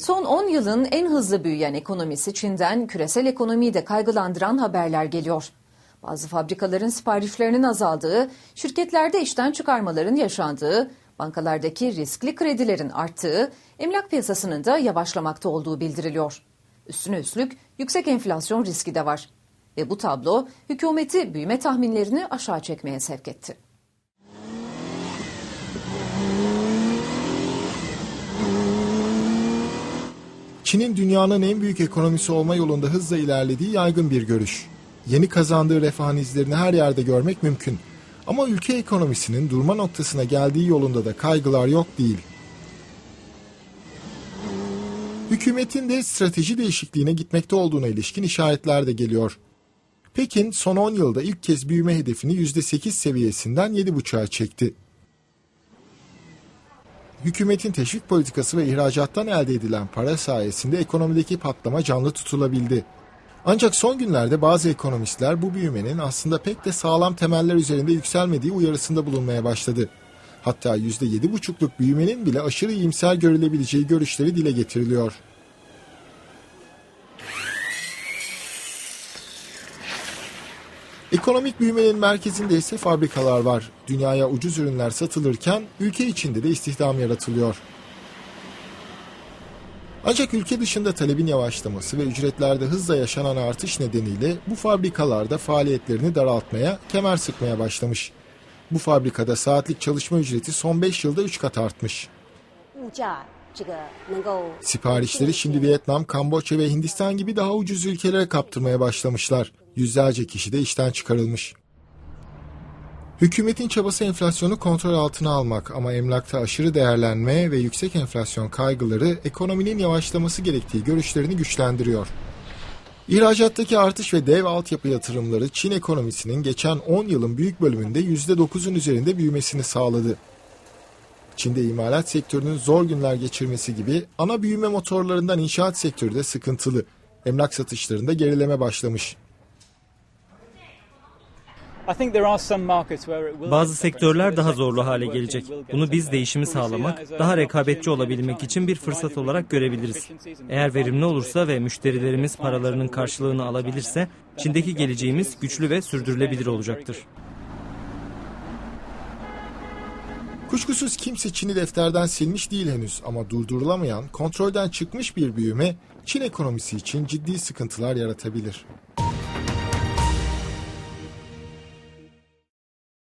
Son 10 yılın en hızlı büyüyen ekonomisi Çin'den küresel ekonomiyi de kaygılandıran haberler geliyor. Bazı fabrikaların siparişlerinin azaldığı, şirketlerde işten çıkarmaların yaşandığı, bankalardaki riskli kredilerin arttığı, emlak piyasasının da yavaşlamakta olduğu bildiriliyor. Üstüne üstlük yüksek enflasyon riski de var. Ve bu tablo hükümeti büyüme tahminlerini aşağı çekmeye sevk etti. Çin'in dünyanın en büyük ekonomisi olma yolunda hızla ilerlediği yaygın bir görüş. Yeni kazandığı refahın izlerini her yerde görmek mümkün. Ama ülke ekonomisinin durma noktasına geldiği yolunda da kaygılar yok değil. Hükümetin de strateji değişikliğine gitmekte olduğuna ilişkin işaretler de geliyor. Pekin son 10 yılda ilk kez büyüme hedefini %8 seviyesinden 7,5'a çekti. Hükümetin teşvik politikası ve ihracattan elde edilen para sayesinde ekonomideki patlama canlı tutulabildi. Ancak son günlerde bazı ekonomistler bu büyümenin aslında pek de sağlam temeller üzerinde yükselmediği uyarısında bulunmaya başladı. Hatta %7,5'luk büyümenin bile aşırı iyimser görülebileceği görüşleri dile getiriliyor. Ekonomik büyümenin merkezinde ise fabrikalar var. Dünyaya ucuz ürünler satılırken ülke içinde de istihdam yaratılıyor. Ancak ülke dışında talebin yavaşlaması ve ücretlerde hızla yaşanan artış nedeniyle bu fabrikalarda faaliyetlerini daraltmaya, kemer sıkmaya başlamış. Bu fabrikada saatlik çalışma ücreti son 5 yılda 3 kat artmış. Siparişleri şimdi Vietnam, Kamboçya ve Hindistan gibi daha ucuz ülkelere kaptırmaya başlamışlar. Yüzlerce kişi de işten çıkarılmış. Hükümetin çabası enflasyonu kontrol altına almak ama emlakta aşırı değerlenme ve yüksek enflasyon kaygıları ekonominin yavaşlaması gerektiği görüşlerini güçlendiriyor. İhracattaki artış ve dev altyapı yatırımları Çin ekonomisinin geçen 10 yılın büyük bölümünde %9'un üzerinde büyümesini sağladı. Çin'de imalat sektörünün zor günler geçirmesi gibi ana büyüme motorlarından inşaat sektörü de sıkıntılı. Emlak satışlarında gerileme başlamış. Bazı sektörler daha zorlu hale gelecek. Bunu biz değişimi sağlamak, daha rekabetçi olabilmek için bir fırsat olarak görebiliriz. Eğer verimli olursa ve müşterilerimiz paralarının karşılığını alabilirse, Çin'deki geleceğimiz güçlü ve sürdürülebilir olacaktır. Kuşkusuz kimse Çin'i defterden silmiş değil henüz ama durdurulamayan, kontrolden çıkmış bir büyüme Çin ekonomisi için ciddi sıkıntılar yaratabilir.